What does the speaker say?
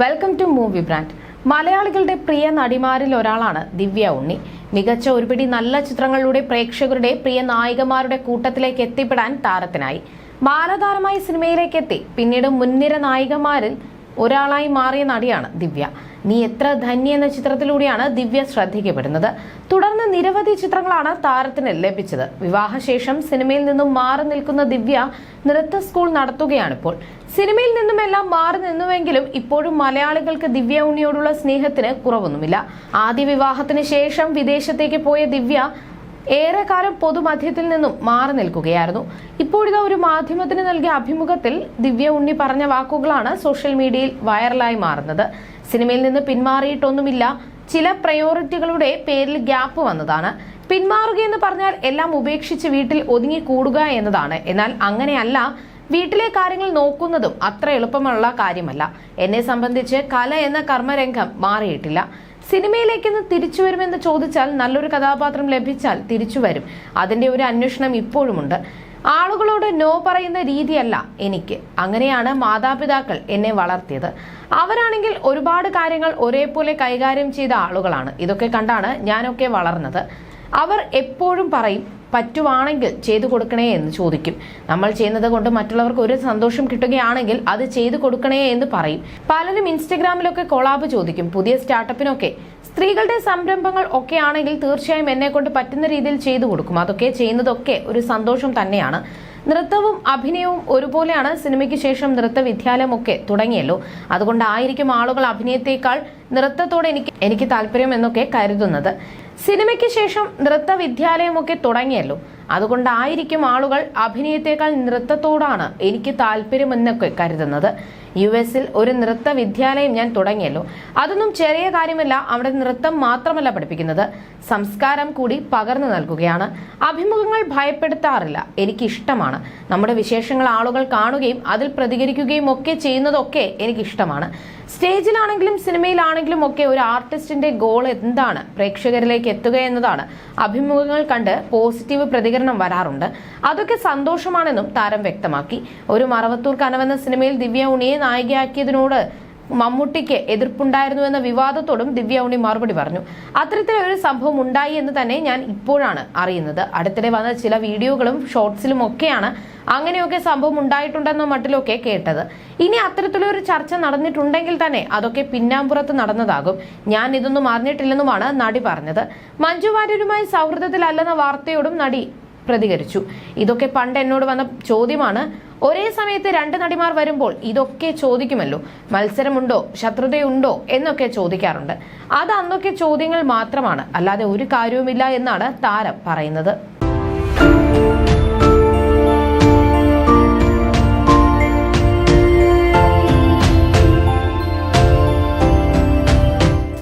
Welcome to movie brand മലയാളികളുടെ പ്രിയ നടിമാരിൽ ഒരാളാണ് ദിവ്യ ഉണ്ണി. മികച്ച ഒരുപിടി നല്ല ചിത്രങ്ങളിലൂടെ പ്രേക്ഷകരുടെ പ്രിയ നായികമാരുടെ കൂട്ടത്തിലേക്ക് എത്തിപ്പെടാൻ താരത്തിനായി. ബാലതാരമായി സിനിമയിലേക്ക് എത്തി. പിന്നീട് മുൻനിര നായികമാരിൽ ഒരാളായി മാറിയ നടിയാണ് ദിവ്യ. നീ എത്ര ധന്യ എന്ന ചിത്രത്തിലൂടെയാണ് ദിവ്യ ശ്രദ്ധിക്കപ്പെടുന്നത്. തുടർന്ന് നിരവധി ചിത്രങ്ങളാണ് താരത്തിന് ലഭിച്ചത്. വിവാഹശേഷം സിനിമയിൽ നിന്നും മാറി നിൽക്കുന്ന ദിവ്യ നൃത്ത സ്കൂൾ നടത്തുകയാണിപ്പോൾ. സിനിമയിൽ നിന്നുമെല്ലാം മാറി നിന്നുവെങ്കിലും ഇപ്പോഴും മലയാളികൾക്ക് ദിവ്യ ഉണ്ണിയോടുള്ള സ്നേഹത്തിന് കുറവൊന്നുമില്ല. ആദ്യ വിവാഹത്തിന് ശേഷം വിദേശത്തേക്ക് പോയ ദിവ്യ ഏറെക്കാലം പൊതുമധ്യത്തിൽ നിന്നും മാറി നിൽക്കുകയായിരുന്നു. ഇപ്പോഴിതാ ഒരു മാധ്യമത്തിന് നൽകിയ അഭിമുഖത്തിൽ ദിവ്യ ഉണ്ണി പറഞ്ഞ വാക്കുകളാണ് സോഷ്യൽ മീഡിയയിൽ വൈറലായി മാറുന്നത്. സിനിമയിൽ നിന്ന് പിന്മാറിയിട്ടൊന്നുമില്ല. ചില പ്രയോറിറ്റികളുടെ പേരിൽ ഗ്യാപ്പ് വന്നതാണ്. പിന്മാറുകയെന്ന് പറഞ്ഞാൽ എല്ലാം ഉപേക്ഷിച്ച് വീട്ടിൽ ഒതുങ്ങി കൂടുക എന്നതാണ്. എന്നാൽ അങ്ങനെയല്ല. വീട്ടിലെ കാര്യങ്ങൾ നോക്കുന്നതും അത്ര എളുപ്പമുള്ള കാര്യമല്ല. എന്നെ സംബന്ധിച്ച് കല എന്ന കർമ്മരംഗം മാറിയിട്ടില്ല. സിനിമയിലേക്കൊന്ന് തിരിച്ചു വരുമെന്ന് ചോദിച്ചാൽ നല്ലൊരു കഥാപാത്രം ലഭിച്ചാൽ തിരിച്ചു വരും. അതിന്റെ ഒരു അന്വേഷണം ഇപ്പോഴുമുണ്ട്. ആളുകളോട് നോ പറയുന്ന രീതിയല്ല എനിക്ക്. അങ്ങനെയാണ് മാതാപിതാക്കൾ എന്നെ വളർത്തിയത്. അവരാണെങ്കിൽ ഒരുപാട് കാര്യങ്ങൾ ഒരേപോലെ കൈകാര്യം ചെയ്ത ആളുകളാണ്. ഇതൊക്കെ കണ്ടാണ് ഞാനൊക്കെ വളർന്നത്. അവർ എപ്പോഴും പറയും പറ്റുവാണെങ്കിൽ ചെയ്തു കൊടുക്കണേ എന്ന് ചോദിക്കും. നമ്മൾ ചെയ്യുന്നത് കൊണ്ട് മറ്റുള്ളവർക്ക് ഒരു സന്തോഷം കിട്ടുകയാണെങ്കിൽ അത് ചെയ്തു കൊടുക്കണേ എന്ന് പറയും. പലരും ഇൻസ്റ്റഗ്രാമിലൊക്കെ കൊളാബ് ചോദിക്കും പുതിയ സ്റ്റാർട്ടപ്പിനൊക്കെ സ്ത്രീകളുടെ സംരംഭങ്ങൾ ഒക്കെ ആണെങ്കിൽ തീർച്ചയായും എന്നെ കൊണ്ട് പറ്റുന്ന രീതിയിൽ ചെയ്തു കൊടുക്കും. അതൊക്കെ ചെയ്യുന്നതൊക്കെ ഒരു സന്തോഷം തന്നെയാണ്. നൃത്തവും അഭിനയവും ഒരുപോലെയാണ് സിനിമയ്ക്ക് ശേഷം നൃത്ത വിദ്യാലയമൊക്കെ തുടങ്ങിയല്ലോ. അതുകൊണ്ടായിരിക്കും ആളുകൾ അഭിനയത്തേക്കാൾ നൃത്തത്തോടെ എനിക്ക് എനിക്ക് താല്പര്യം എന്നൊക്കെ കരുതുന്നത്. സിനിമയ്ക്ക് ശേഷം നൃത്ത വിദ്യാലയമൊക്കെ തുടങ്ങിയല്ലോ. അതുകൊണ്ടായിരിക്കും ആളുകൾ അഭിനയത്തെക്കാൾ നൃത്തത്തോടാണ് എനിക്ക് താല്പര്യമെന്നൊക്കെ കരുതുന്നത്. യു എസിൽ ഒരു നൃത്ത വിദ്യാലയം ഞാൻ തുടങ്ങിയല്ലോ. അതൊന്നും ചെറിയ കാര്യമല്ല അവിടെ നൃത്തം മാത്രമല്ല പഠിപ്പിക്കുന്നത്. സംസ്കാരം കൂടി പകർന്നു നൽകുകയാണ്. അഭിമുഖങ്ങൾ ഭയപ്പെടുത്താറില്ല എനിക്കിഷ്ടമാണ്. നമ്മുടെ വിശേഷങ്ങൾ ആളുകൾ കാണുകയും അതിൽ പ്രതികരിക്കുകയും ഒക്കെ ചെയ്യുന്നതൊക്കെ എനിക്കിഷ്ടമാണ്. സ്റ്റേജിലാണെങ്കിലും സിനിമയിലാണെങ്കിലും ഒക്കെ ഒരു ആർട്ടിസ്റ്റിന്റെ ഗോൾ എന്താണ്? പ്രേക്ഷകരിലേക്ക് എത്തുക എന്നതാണ്. അഭിമുഖങ്ങൾ കണ്ട് പോസിറ്റീവ് പ്രതികരണം വരാറുണ്ട്. അതൊക്കെ സന്തോഷമാണെന്നും താരം വ്യക്തമാക്കി. ഒരു മറവത്തൂർ കനവെന്ന സിനിമയിൽ ദിവ്യ ഉണിയെ നായികയാക്കിയതിനോട് മമ്മൂട്ടിക്ക് എതിർപ്പുണ്ടായിരുന്നു എന്ന വിവാദത്തോടും ദിവ്യ ഉണ്ണി മറുപടി പറഞ്ഞു. അത്തരത്തിലൊരു സംഭവം ഉണ്ടായി എന്ന് തന്നെ ഞാൻ ഇപ്പോഴാണ് അറിയുന്നത്. അടുത്തിടെ വന്ന ചില വീഡിയോകളും ഷോർട്സിലും ഒക്കെയാണ് അങ്ങനെയൊക്കെ സംഭവം ഉണ്ടായിട്ടുണ്ടെന്ന മട്ടിലൊക്കെ കേട്ടത്. ഇനി അത്തരത്തിലൊരു ചർച്ച നടന്നിട്ടുണ്ടെങ്കിൽ തന്നെ അതൊക്കെ പിന്നാമ്പുറത്ത് നടന്നതാകും. ഞാൻ ഇതൊന്നും അറിഞ്ഞിട്ടില്ലെന്നുമാണ് നടി പറഞ്ഞത്. മഞ്ജു വാര്യരുമായി സൗഹൃദത്തിലല്ലെന്ന വാർത്തയോടും നടി പ്രതികരിച്ചു. ഇതൊക്കെ പണ്ട് എന്നോട് വന്ന ചോദ്യമാണ്. ഒരേ സമയത്ത് രണ്ട് നടിമാർ വരുമ്പോൾ ഇതൊക്കെ ചോദിക്കുമല്ലോ. മത്സരമുണ്ടോ? ശത്രുതയുണ്ടോ? എന്നൊക്കെ ചോദിക്കാറുണ്ട്. അത് അന്നൊക്കെ ചോദ്യങ്ങൾ മാത്രമാണ്. അല്ലാതെ ഒരു കാര്യവുമില്ല എന്നാണ് താരം പറയുന്നത്.